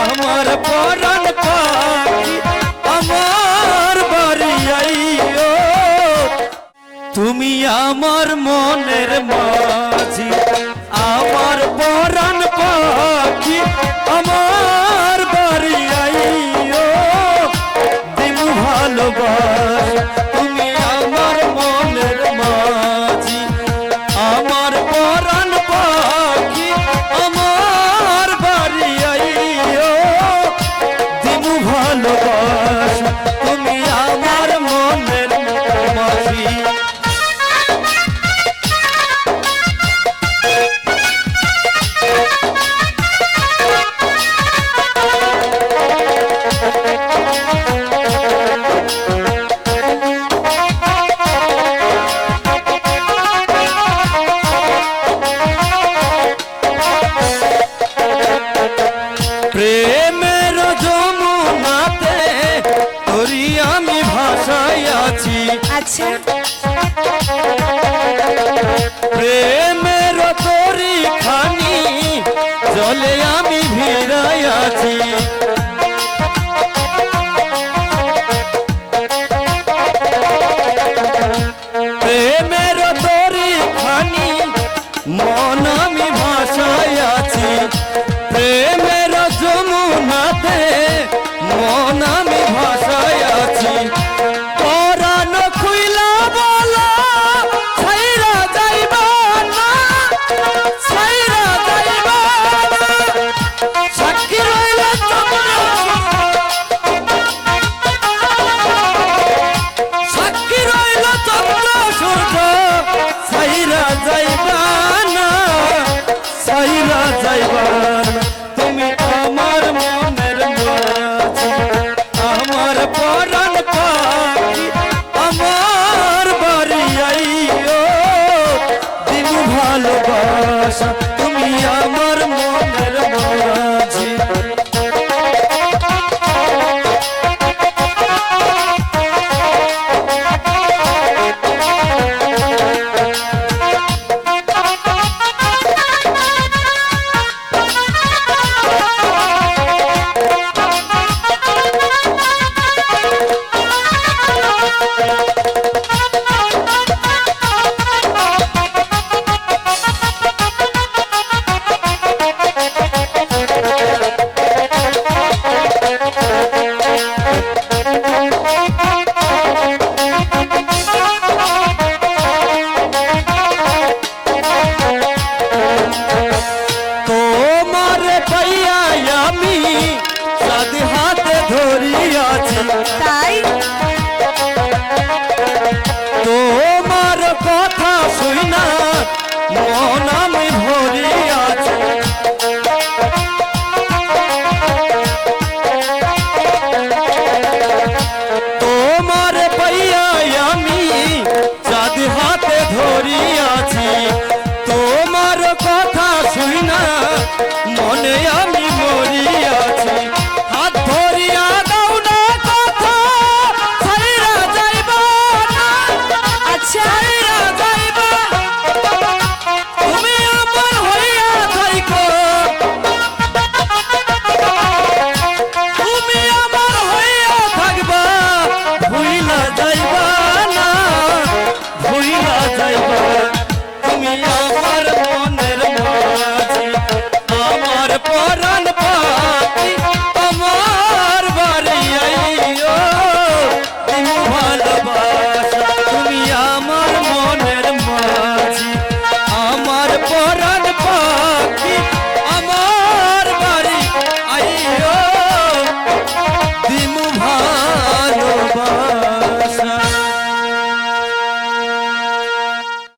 আমার পাখি আমার তুমি আমার মনের মাঝি আমার বরণ পাখি আমার Lord. আছি। আচ্ছা। প্রেমের তরি খানি জলে আমি ভিড়াই আছি। por মন போராட